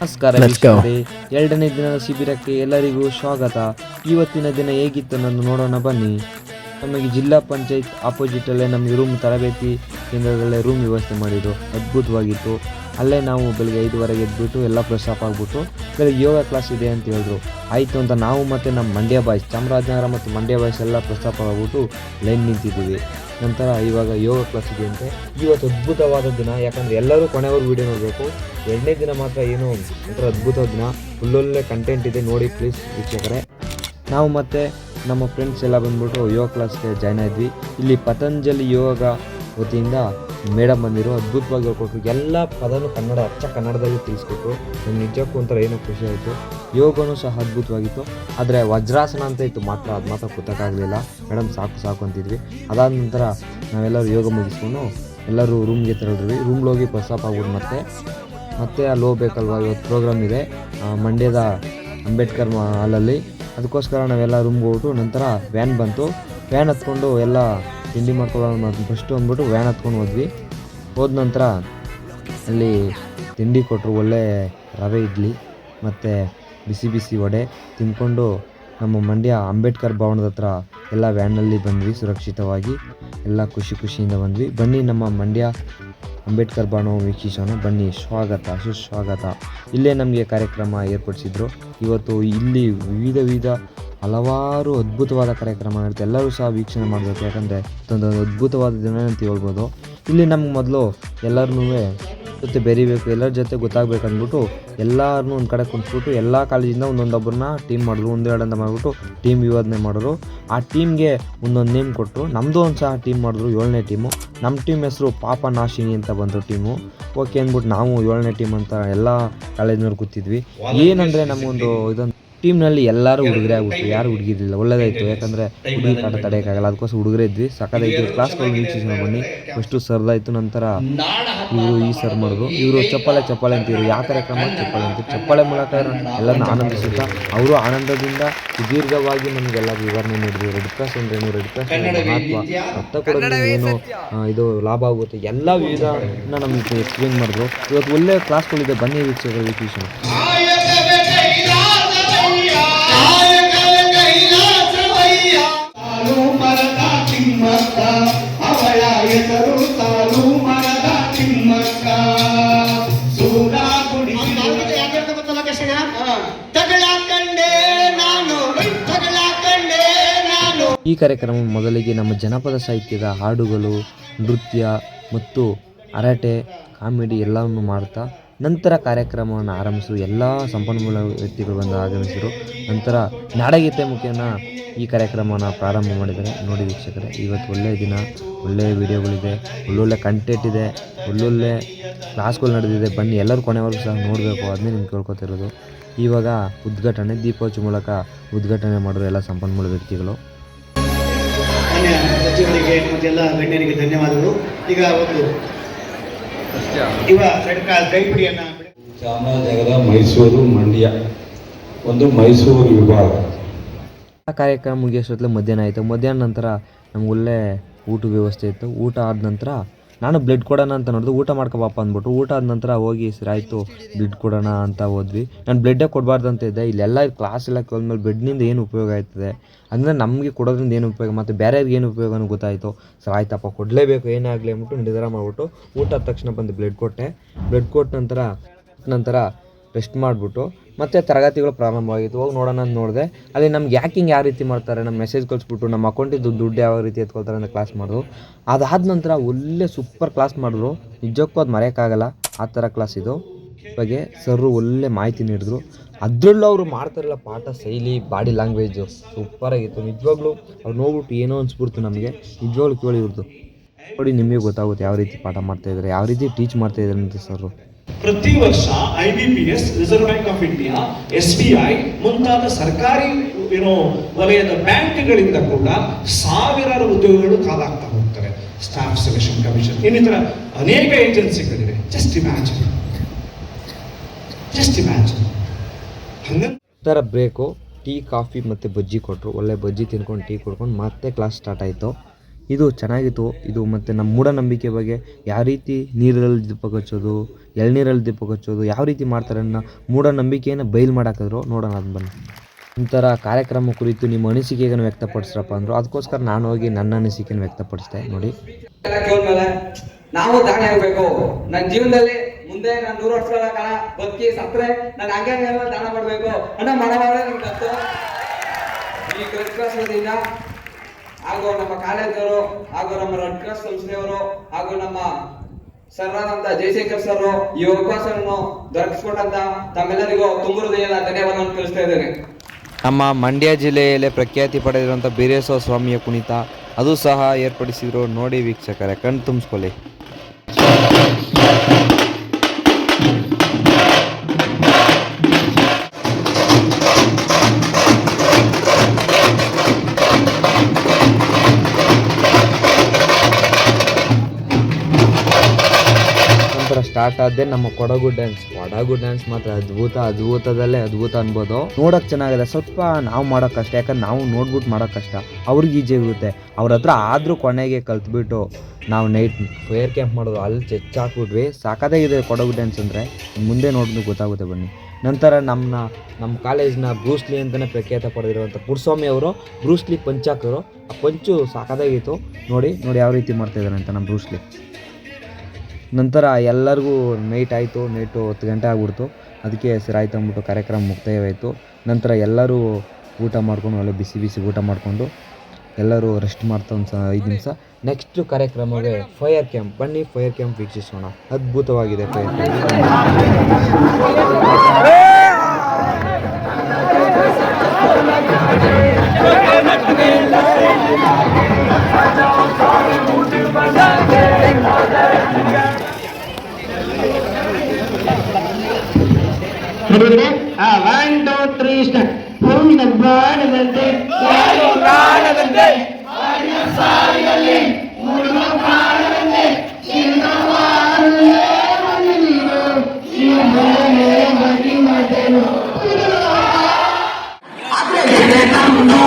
ನಮಸ್ಕಾರ. ಎರಡನೇ ದಿನದ ಶಿಬಿರಕ್ಕೆ ಎಲ್ಲರಿಗೂ ಸ್ವಾಗತ. ಇವತ್ತಿನ ದಿನ ಹೇಗಿತ್ತು ನಾನು ನೋಡೋಣ ಬನ್ನಿ. ನಮಗೆ ಜಿಲ್ಲಾ ಪಂಚಾಯತ್ ಆಪೋಸಿಟ್ ಅಲ್ಲೇ ನಮಗೆ ರೂಮ್ ತರಬೇತಿ ಕೇಂದ್ರದಲ್ಲೇ ರೂಮ್ ವ್ಯವಸ್ಥೆ ಮಾಡಿದ್ರು ಅದ್ಭುತವಾಗಿತ್ತು. ಅಲ್ಲೇ ನಾವು ಬೆಳಿಗ್ಗೆ ಐದುವರೆಗೆ ಎದ್ಬಿಟ್ಟು ಎಲ್ಲ ಫ್ರೆಶ್ ಅಪ್ ಆಗಿಬಿಟ್ಟು, ಬೆಳಿಗ್ಗೆ ಯೋಗ ಕ್ಲಾಸ್ ಇದೆ ಅಂತ ಹೇಳಿದ್ರು. ಆಯಿತು ಅಂತ ನಾವು ಮತ್ತು ನಮ್ಮ ಮಂಡ್ಯ ಬಾಯ್ಸ್ ಚಾಮರಾಜನಗರ ಮತ್ತು ಮಂಡ್ಯ ಬಾಯ್ಸ್ ಎಲ್ಲ ಫ್ರೆಶ್ ಅಪ್ ಆಗಿಬಿಟ್ಟು ಲೈನ್ ನಿಂತಿದ್ದೀವಿ. ನಂತರ ಇವಾಗ ಯೋಗ ಕ್ಲಾಸ್ ಇದೆ ಅಂತೆ. ಇವತ್ತು ಅದ್ಭುತವಾದ ದಿನ, ಯಾಕಂದರೆ ಎಲ್ಲರೂ ಕೊನೆವರೆಗೂ ವೀಡಿಯೋ ನೋಡಬೇಕು. ಎರಡನೇ ದಿನ ಮಾತ್ರ ಏನೋ ಒಂಥರ ಅದ್ಭುತ ದಿನ. ಒಳ್ಳೊಳ್ಳೆ ಕಂಟೆಂಟ್ ಇದೆ, ನೋಡಿ ಪ್ಲೀಸ್ ವೀಕ್ಷಕರೇ. ನಾವು ಮತ್ತೆ ನಮ್ಮ ಫ್ರೆಂಡ್ಸ್ ಎಲ್ಲ ಬಂದ್ಬಿಟ್ಟು ಯೋಗ ಕ್ಲಾಸ್ಗೆ ಜಾಯ್ನ್ ಆದ್ವಿ. ಇಲ್ಲಿ ಪತಂಜಲಿ ಯೋಗ ವತಿಯಿಂದ ಮೇಡಮ್ ಬಂದಿರು ಅದ್ಭುತವಾಗಿ ಹೇಳ್ಕೊಟ್ರು. ಎಲ್ಲ ಪದನು ಕನ್ನಡ, ಅಚ್ಚ ಕನ್ನಡದಲ್ಲಿ ತಿಳಿಸ್ಕೊಟ್ರು. ನಮ್ಗೆ ನಿಜಕ್ಕೂ ಒಂಥರ ಏನೋ ಖುಷಿ ಆಯಿತು. ಯೋಗನೂ ಸಹ ಅದ್ಭುತವಾಗಿತ್ತು. ಆದರೆ ವಜ್ರಾಸನ ಅಂತ ಇತ್ತು ಮಾತ್ರ, ಅದು ಮಾತ್ರ ಕೂತಕ್ಕಾಗಲಿಲ್ಲ ಮೇಡಮ್ ಸಾಕು ಸಾಕು ಅಂತಿದ್ವಿ. ಅದಾದ ನಂತರ ನಾವೆಲ್ಲರೂ ಯೋಗ ಮುಗಿಸ್ಕೊಂಡು ಎಲ್ಲರೂ ರೂಮ್ಗೆ ತೆರಳಿದ್ವಿ. ರೂಮ್ಗೆ ಹೋಗಿ ಪ್ರಸ್ತಾಪ ಆಗ್ಬಿಟ್ಟು ಮತ್ತೆ ಮತ್ತೆ ಅಲ್ಲಿ ಹೋಗ್ಬೇಕಲ್ವ ಇವತ್ತು ಪ್ರೋಗ್ರಾಮ್ ಇದೆ. ಮಂಡ್ಯದ ಅಂಬೇಡ್ಕರ್ ಹಾಲಲ್ಲಿ ಅದಕ್ಕೋಸ್ಕರ ನಾವೆಲ್ಲ ರೂಮ್ಗೆ ಹೋಗ್ಬಿಟ್ಟು ನಂತರ ವ್ಯಾನ್ ಬಂತು. ವ್ಯಾನ್ ಹತ್ಕೊಂಡು ಎಲ್ಲ ತಿಂಡಿ ಮಾಡ್ಕೊಳ್ಳೋಣ ಫಸ್ಟು ಅಂದ್ಬಿಟ್ಟು ವ್ಯಾನ್ ಹತ್ಕೊಂಡು ಹೋದ್ವಿ. ಹೋದ ನಂತರ ಅಲ್ಲಿ ತಿಂಡಿ ಕೊಟ್ಟರು, ಒಳ್ಳೆ ರವೆ ಇಡ್ಲಿ ಮತ್ತು ಬಿಸಿ ಬಿಸಿ ವಡೆ ತಿಂದ್ಕೊಂಡು ನಮ್ಮ ಮಂಡ್ಯ ಅಂಬೇಡ್ಕರ್ ಭವನದ ಹತ್ರ ಎಲ್ಲ ವ್ಯಾನಲ್ಲಿ ಬಂದ್ವಿ ಸುರಕ್ಷಿತವಾಗಿ. ಎಲ್ಲ ಖುಷಿ ಖುಷಿಯಿಂದ ಬಂದ್ವಿ. ಬನ್ನಿ ನಮ್ಮ ಮಂಡ್ಯ ಅಂಬೇಡ್ಕರ್ ಭವನ ವೀಕ್ಷಿಸೋಣ. ಬನ್ನಿ, ಸ್ವಾಗತ, ಸುಸ್ವಾಗತ. ಇಲ್ಲೇ ನಮಗೆ ಕಾರ್ಯಕ್ರಮ ಏರ್ಪಡಿಸಿದ್ರು. ಇವತ್ತು ಇಲ್ಲಿ ವಿವಿಧ ವಿವಿಧ ಹಲವಾರು ಅದ್ಭುತವಾದ ಕಾರ್ಯಕ್ರಮ ಇರುತ್ತೆ ಎಲ್ಲರೂ ಸಹ ವೀಕ್ಷಣೆ ಮಾಡಬೇಕು. ಯಾಕಂದರೆ ಇದೊಂದು ಅದ್ಭುತವಾದ ದಿನ ಅಂತ ಹೇಳ್ಬೋದು. ಇಲ್ಲಿ ನಮ್ಗೆ ಮೊದಲು ಎಲ್ಲರನ್ನೂ ಜೊತೆ ಬೆರಿಬೇಕು, ಎಲ್ಲರ ಜೊತೆ ಗೊತ್ತಾಗ್ಬೇಕು ಅಂದ್ಬಿಟ್ಟು ಎಲ್ಲರನ್ನೂ ಒಂದು ಕಡೆ ಕುಂತ್ಬಿಟ್ಟು ಎಲ್ಲ ಕಾಲೇಜಿಂದ ಒಂದೊಂದೊಬ್ಬರನ್ನ ಟೀಮ್ ಮಾಡಿದ್ರು. ಒಂದೆರಡು ಅಂತ ಮಾಡಿಬಿಟ್ಟು ಟೀಮ್ ವಿವಾದನೆ ಮಾಡಿದ್ರು. ಆ ಟೀಮ್ಗೆ ಒಂದೊಂದು ನೇಮ್ ಕೊಟ್ಟರು ನಮ್ಮದು ಒಂದು ಸಹ ಟೀಮ್ ಮಾಡಿದ್ರು, ಏಳನೇ ಟೀಮು ನಮ್ಮ ಟೀಮ್ ಹೆಸರು ಪಾಪ ನಾಶಿನಿ ಅಂತ ಬಂದರು ಟೀಮು ಓಕೆ ಅಂದ್ಬಿಟ್ಟು ನಾವು ಏಳನೇ ಟೀಮ್ ಅಂತ ಎಲ್ಲ ಕಾಲೇಜಿನವ್ರು ಕೂತಿದ್ವಿ ಏನಂದರೆ ನಮಗೊಂದು ಇದೊಂದು ಟೀಮ್ನಲ್ಲಿ ಎಲ್ಲರೂ ಹುಡುಗರೇ ಆಗ್ಬಿಟ್ರು. ಯಾರು ಹುಡುಗಿರಲಿಲ್ಲ. ಒಳ್ಳೇದಾಯಿತು. ಯಾಕಂದರೆ ಹುಡುಗಿ ಕಾಟ ತಡೆಯೋಕ್ಕಾಗಲ್ಲ ಅದಕ್ಕೋಸ್ಕರ ಹುಡುಗರೇ ಇದ್ವಿ. ಸಕ್ಕದಾಯ್ತು ಕ್ಲಾಸ್ಗಳು ವೀಕ್ಷಿಸೋಣ ಬನ್ನಿ. ಫಸ್ಟು ಸರ್ದಾಯ್ತು ನಂತರ ಇವರು ಈ ಸರ್ ಮಾಡಿದ್ರು ಇವರು ಚಪ್ಪಾಳೆ ಚಪ್ಪಾಳೆ ಅಂತಿದ್ರು ಯಾವ ಕಾರ್ಯಕ್ರಮ? ಚಪ್ಪಾಳೆ ಅಂತ ಚಪ್ಪಾಳೆ ಮೂಲಕ ಎಲ್ಲರನ್ನ ಆನಂದಿಸುತ್ತಾ ಅವರು ಆನಂದದಿಂದ ಸುದೀರ್ಘವಾಗಿ ನಮಗೆಲ್ಲ ವಿವರಣೆ ನೀಡಿದ್ರು. ರೆಡ್ ಕ್ರಾಸ್ ಏನು? ರೆಡ್ ಕ್ರಾಸ್ ಮಹತ್ವ ರಕ್ತ ಕೊಡೋದ್ರಿಂದ ಏನು? ಇದು ಲಾಭ ಆಗುತ್ತೆ. ಎಲ್ಲ ವಿಧಾನ ನಮಗೆ ಎಕ್ಸ್ಪ್ಲೇನ್ ಮಾಡಿದ್ರು. ಇವತ್ತು ಒಳ್ಳೆ ಕ್ಲಾಸ್ಗಳಿದೆ ಬನ್ನಿ ವೀಕ್ಷಕರು ವೀಕ್ಷಿಸೋಣ. ಈ ಕಾರ್ಯಕ್ರಮ ಮೊದಲಿಗೆ ನಮ್ಮ ಜನಪದ ಸಾಹಿತ್ಯದ ಹಾಡುಗಳು, ನೃತ್ಯ ಮತ್ತು ಹರಟೆ ಕಾಮಿಡಿ ಎಲ್ಲವನ್ನು ಮಾಡ್ತಾ, ನಂತರ ಕಾರ್ಯಕ್ರಮವನ್ನು ಆರಂಭಿಸಲು ಎಲ್ಲ ಸಂಪನ್ಮೂಲ ವ್ಯಕ್ತಿಗಳು ಬಂದು ಆಗಮಿಸಿದರು. ನಂತರ ನಾಡಗೀತೆ ಮುಖೇನ ಈ ಕಾರ್ಯಕ್ರಮವನ್ನು ಪ್ರಾರಂಭ ಮಾಡಿದ್ದಾರೆ. ನೋಡಿ ವೀಕ್ಷಕರೇ, ಇವತ್ತು ಒಳ್ಳೆಯ ದಿನ, ಒಳ್ಳೆಯ ವಿಡಿಯೋಗಳಿದೆ, ಒಳ್ಳೊಳ್ಳೆ ಕಂಟೆಂಟ್ ಇದೆ, ಒಳ್ಳೊಳ್ಳೆ ಕ್ಲಾಸ್ಗಳು ನಡೆದಿದೆ. ಬನ್ನಿ, ಎಲ್ಲರೂ ಕೊನೆವರೆಗೂ ಸಹ ನೋಡಬೇಕು. ಅದನ್ನೇ ನಿಮ್ಗೆ ಕೇಳ್ಕೊತಿರೋದು. ಇವಾಗ ಉದ್ಘಾಟನೆ ದೀಪೋತ್ಸವ ಮೂಲಕ ಉದ್ಘಾಟನೆ ಮಾಡಿದ್ರು ಎಲ್ಲ ಸಂಪನ್ಮೂಲ ವ್ಯಕ್ತಿಗಳು. ಸಚಿವರಿಗೆ ಮತ್ತೆಲ್ಲ ಗಣ್ಯರಿಗೆ ಧನ್ಯವಾದಗಳು. ಈಗ ಒಂದು ಇವ ರೆಡ್ ಚಾಮರಾಜನಗರ ಮೈಸೂರು ಮಂಡ್ಯ ಒಂದು ಮೈಸೂರು ವಿಭಾಗ. ಆ ಕಾರ್ಯಕ್ರಮ ಮುಗಿಯೋಷ್ಟೊತ್ತಲ್ಲಿ ಮಧ್ಯಾಹ್ನ ಆಯಿತು. ಮಧ್ಯಾಹ್ನ ನಂತರ ನಮ್ಗೆ ಒಳ್ಳೆ ಊಟ ವ್ಯವಸ್ಥೆ ಇತ್ತು. ಊಟ ಆದ ನಂತರ ನಾನು ಬ್ಲಡ್ ಕೊಡೋಣ ಅಂತ ನೋಡಿದ್ರು ಊಟ ಮಾಡ್ಕೊಬಾಪ ಅಂದ್ಬಿಟ್ಟು ಊಟ ಆದ ನಂತರ ಹೋಗಿ ಸರಿ, ಆಯಿತು ಬ್ಲಡ್ ಕೊಡೋಣ ಅಂತ ಹೋದ್ವಿ. ನಾನು ಬ್ಲಡ್ಡೇ ಕೊಡಬಾರ್ದು ಅಂತ ಇದ್ದೆ. ಇಲ್ಲೆಲ್ಲ ಕ್ಲಾಸ್ ಎಲ್ಲ ಕೇಳಿದ್ಮೇಲೆ ಬ್ಲಡ್ನಿಂದ ಏನು ಉಪಯೋಗ ಆಯ್ತದೆ? ಅಂದರೆ ನಮಗೆ ಕೊಡೋದ್ರಿಂದ ಏನು ಉಪಯೋಗ? ಮತ್ತು ಬೇರೆಯವ್ರಿಗೆ ಏನು ಉಪಯೋಗ ಅನ್ನೋ ಗೊತ್ತಾಯಿತು. ಸರ್, ಆಯ್ತಪ್ಪ, ಕೊಡಲೇಬೇಕು ಏನೇ ಆಗಲಿ ಅಂದ್ಬಿಟ್ಟು ನಿರ್ಧಾರ ಮಾಡಿಬಿಟ್ಟು ಊಟ ಆದ ತಕ್ಷಣ ಬಂದು ಬ್ಲಡ್ ಕೊಟ್ಟೆ. ಬ್ಲಡ್ ಕೊಟ್ಟ ನಂತರ ನಂತರ ರೆಸ್ಟ್ ಮಾಡಿಬಿಟ್ಟು ಮತ್ತೆ ತರಗತಿಗಳು ಪ್ರಾರಂಭವಾಗಿತ್ತು. ಹೋಗಿ ನೋಡೋಣ ಅಂತ ನೋಡಿದೆ. ಅಲ್ಲಿ ನಮ್ಗೆ ಯಾಕಿಂಗ್ ಯಾವ ರೀತಿ ಮಾಡ್ತಾರೆ, ನಮ್ಮ ಮೆಸೇಜ್ ಕಳಿಸ್ಬಿಟ್ಟು, ನಮ್ಮ ಅಕೌಂಟಿದ್ದು ದುಡ್ಡು ಯಾವ ರೀತಿ ಎತ್ಕೊಳ್ತಾರೆ ಅಂತ ಕ್ಲಾಸ್ ಮಾಡಿದ್ರು. ಅದಾದ ನಂತರ ಒಳ್ಳೆ ಸೂಪರ್ ಕ್ಲಾಸ್ ಮಾಡಿದ್ರು. ನಿಜಕ್ಕೂ ಅದು ಮರೆಯೋಕ್ಕಾಗಲ್ಲ. ಆ ಥರ ಕ್ಲಾಸ್ ಇದು. ಬಗ್ಗೆ ಸರ್ರು ಒಳ್ಳೆ ಮಾಹಿತಿ ನೀಡಿದ್ರು. ಅದರಲ್ಲೂ ಅವರು ಮಾಡ್ತಾರಲ್ಲ ಪಾಠ, ಶೈಲಿ ಬಾಡಿ ಲ್ಯಾಂಗ್ವೇಜು ಸೂಪರಾಗಿತ್ತು ನಿಜವಾಗ್ಲೂ ಅವ್ರು ನೋಡ್ಬಿಟ್ಟು ಏನೋ ಅನ್ಸ್ಬಿಡ್ತು ನಮಗೆ. ನಿಜವಾಗ್ಲೂ ಕೇಳಿ ಇವ್ರದ್ದು ನೋಡಿ ನಿಮಗೆ ಗೊತ್ತಾಗುತ್ತೆ ಯಾವ ರೀತಿ ಪಾಠ ಮಾಡ್ತಾಯಿದ್ದಾರೆ ಯಾವ ರೀತಿ ಟೀಚ್ ಮಾಡ್ತಾಯಿದ್ದಾರೆ ಅಂತ ಸರ್ರು. ಪ್ರತಿ ವರ್ಷ I B P S Reserve Bank of India S B I ಮುಂತಾದ ಸರ್ಕಾರಿ ಏನೋ ವಲಯದ ಬ್ಯಾಂಕ್ಗಳಿಂದ ಕೂಡ ಸಾವಿರಾರು ಉದ್ಯೋಗಗಳು ಕಾಲಾಗ್ತಾ ಹೋಗ್ತಾರೆ ಸ್ಟಾಫ್ ಸೆಲೆಕ್ಷನ್ ಕಮಿಷನ್ ಇನ್ನಿತರ ಅನೇಕ ಏಜೆನ್ಸಿಗಳಿವೆ. ಜಸ್ಟ್ ಇಮ್ಯಾಜಿನ್ ಜಸ್ಟ್ ಇಮ್ಯಾಜಿನ್ ಹಂಗಂತರ ಬ್ರೇಕು, ಟೀ, ಕಾಫಿ ಮತ್ತು ಬಜ್ಜಿ ಕೊಟ್ಟರು ಒಳ್ಳೆ ಬಜ್ಜಿ ತಿನ್ಕೊಂಡು, ಟೀ ಕುಡ್ಕೊಂಡು ಮತ್ತೆ ಕ್ಲಾಸ್ ಸ್ಟಾರ್ಟ್ ಆಯಿತು. ಇದು ಚೆನ್ನಾಗಿತ್ತು. ಇದು ಮತ್ತು ನಮ್ಮ ಮೂಢನಂಬಿಕೆ ಬಗ್ಗೆ ಯಾವ ರೀತಿ ನೀರಲ್ಲಿ ದೀಪ ಹಚ್ಚೋದು, ಎಳ್ನೀರಲ್ಲಿ ದೀಪ ಹಚ್ಚೋದು, ಯಾವ ರೀತಿ ಮಾಡ್ತಾರೆ ಅನ್ನೋ ಮೂಢನಂಬಿಕೆಯನ್ನು ಬಯಲು ಮಾಡಾಕಿದ್ರು. ನೋಡೋಣ ಅದು ಬನ್ನಿ. ಒಂಥರ ಕಾರ್ಯಕ್ರಮ ಕುರಿತು ನಿಮ್ಮ ಅನಿಸಿಕೆಯನ್ನು ವ್ಯಕ್ತಪಡಿಸ್ರಪ್ಪ ಅಂದರು. ಅದಕ್ಕೋಸ್ಕರ ನಾನು ಹೋಗಿ ನನ್ನ ಅನಿಸಿಕೆಯನ್ನು ವ್ಯಕ್ತಪಡಿಸ್ದೆ. ನೋಡಿ. ನಾವು ದಾಣೆ ನನ್ನ ಜೀವನದಲ್ಲಿ ಮುಂದೆ ನಾನು ನೂರು ವರ್ಷಗಳ ಕಾಲ ಬದುಕಿ ಸತ್ರೆ ನಾನು ಹಂಗೆ ಮಾಡಬೇಕು. ನನ್ಗೆ ಬಂತು ಈ ಹಾಗೂ ನಮ್ಮ ಕಾಲೇಜವರು ಹಾಗೂ ನಮ್ಮ ರೆಡ್ ಕ್ರಾಸ್ ಸಂಸ್ಥೆಯವರು ಹಾಗೂ ನಮ್ಮ ಸರ್ರಾದಂತ ಜಯಶಂಕರ್ ಸರ್ ಈ ಅವಕಾಶವನ್ನು ದೊರಕಿಸಿಕೊಂಡಂತ ತಮ್ಮೆಲ್ಲರಿಗೂ ತುಂಬ ಹೃದಯದ ಧನ್ಯವಾದವನ್ನು ತಿಳಿಸ್ತಾ ಇದ್ದೇನೆ. ನಮ್ಮ ಮಂಡ್ಯ ಜಿಲ್ಲೆಯಲ್ಲಿ ಪ್ರಖ್ಯಾತಿ ಪಡೆದಿರುವಂಥ ಬೀರೇಶ್ವರ ಸ್ವಾಮಿಯ ಕುಣಿತ ಅದು ಸಹ ಏರ್ಪಡಿಸಿದ್ರು. ನೋಡಿ ವೀಕ್ಷಕರೇ ಕಣ್ ತುಂಬಿಸ್ಕೊಳ್ಳಿ. ಸ್ಟಾರ್ಟ್ ಆದ್ದೇ ನಮ್ಮ ಕೊಡಗು ಡ್ಯಾನ್ಸ್ ಕೊಡಗು ಡ್ಯಾನ್ಸ್ ಮಾತ್ರ ಅದ್ಭುತ, ಅದ್ಭುತದಲ್ಲೇ ಅದ್ಭುತ ಅನ್ಬೋದು. ನೋಡಕ್ ಚೆನ್ನಾಗಿದೆ. ಸ್ವಲ್ಪ ನಾವು ಮಾಡೋ ಕಷ್ಟ, ಯಾಕಂದ್ರೆ ನಾವು ನೋಡ್ಬಿಟ್ಟು ಮಾಡೋ ಕಷ್ಟ. ಅವ್ರಿಗೆ ಈಜಿ ಇರುತ್ತೆ. ಅವ್ರ ಹತ್ರ ಆದ್ರೂ ಕೊನೆಗೆ ಕಲ್ತ್ಬಿಟ್ಟು ನಾವು ನೈಟ್ ಫೇರ್ ಕ್ಯಾಂಪ್ ಮಾಡೋದು ಅಲ್ಲಿ ಚೆಚ್ಚ ಹಾಕ್ಬಿಟ್ವಿ ಇದೆ ಕೊಡಗು ಡ್ಯಾನ್ಸ್ ಅಂದರೆ. ಮುಂದೆ ನೋಡಿದ್ರು ಗೊತ್ತಾಗುತ್ತೆ ಬನ್ನಿ. ನಂತರ ನಮ್ಮ ನಮ್ಮ ಕಾಲೇಜ್ನ ಬ್ರೂಸ್ಲಿ ಅಂತಲೇ ಪ್ರಖ್ಯಾತ ಪಡೆದಿರುವಂಥ ಪುರ್ಸ್ವಾಮಿ ಅವರು ಬ್ರೂಸ್ಲಿ ಪಂಚಾಕರು ಆ ಪಂಚು ಸಾಕಾದಾಗಿತ್ತು ನೋಡಿ ನೋಡಿ ಯಾವ ರೀತಿ ಮಾಡ್ತಾಯಿದ್ದಾರೆ ಅಂತ ನಮ್ಮ ಬ್ರೂಸ್ಲಿ ನಂತರ ಎಲ್ಲರಿಗೂ ನೈಟ್ ಆಯಿತು ನೈಟು ಹತ್ತು ಗಂಟೆ ಆಗ್ಬಿಡ್ತು. ಅದಕ್ಕೆ ಸರಿ ಆಯ್ತು ಅಂದ್ಬಿಟ್ಟು ಕಾರ್ಯಕ್ರಮ ಮುಕ್ತಾಯವಾಯಿತು. ನಂತರ ಎಲ್ಲರೂ ಊಟ ಮಾಡ್ಕೊಂಡು ಒಳ್ಳೆ ಬಿಸಿ ಬಿಸಿ ಊಟ ಮಾಡಿಕೊಂಡು ಎಲ್ಲರೂ ರೆಸ್ಟ್ ಮಾಡ್ತಾ ಒಂದು ಸ ಐದು ನಿಮಿಷ. ನೆಕ್ಸ್ಟ್ ಕಾರ್ಯಕ್ರಮವೇ ಫೈರ್ ಕ್ಯಾಂಪ್ ಬನ್ನಿ ಫೈರ್ ಕ್ಯಾಂಪ್ ವೀಕ್ಷಿಸೋಣ. ಅದ್ಭುತವಾಗಿದೆ ಫೈರ್ ಕ್ಯಾಂಪ್ రెడీ ఆ వన్ టూ త్రీ స్టార్ట్ பூமிதன் பாடுதந்தே பாடுதந்தே சாரிகளே முருக பாடுதந்தே சின்ன வாருளே மனிதோ சிவமே மகிமதனோ આપણે જેને નામ નો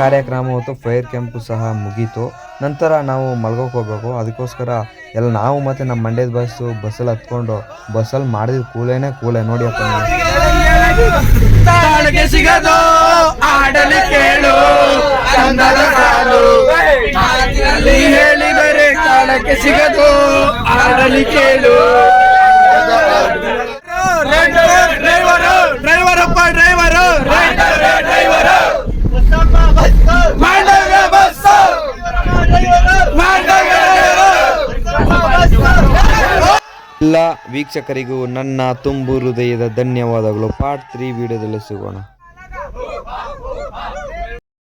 ಕಾರ್ಯಕ್ರಮ ಹೊತ್ತು ಫೈರ್ ಕ್ಯಾಂಪು ಸಹ ಮುಗೀತು. ನಂತರ ನಾವು ಮಲ್ಗೋಕೆ ಹೋಗ್ಬೇಕು. ಅದಕ್ಕೋಸ್ಕರ ಎಲ್ಲ ನಾವು ಮತ್ತು ನಮ್ಮ ಮಂಡ್ಯದ ಬಸ್ಸು, ಬಸ್ಸಲ್ಲಿ ಹತ್ಕೊಂಡು ಬಸ್ಸಲ್ಲಿ ಮಾಡಿದ ಕೂಲೇನೆ ಕೂಲೆ. ನೋಡಿ ಅಪ್ಪ ಸಿಗದು, ಆಡಲಿ ಕೇಳು. ವೀಕ್ಷಕರಿಗೂ ನನ್ನ ತುಂಬು ಹೃದಯದ ಧನ್ಯವಾದಗಳು. ಪಾರ್ಟ್ ತ್ರೀ ವಿಡಿಯೋದಲ್ಲಿ ಸಿಗೋಣ.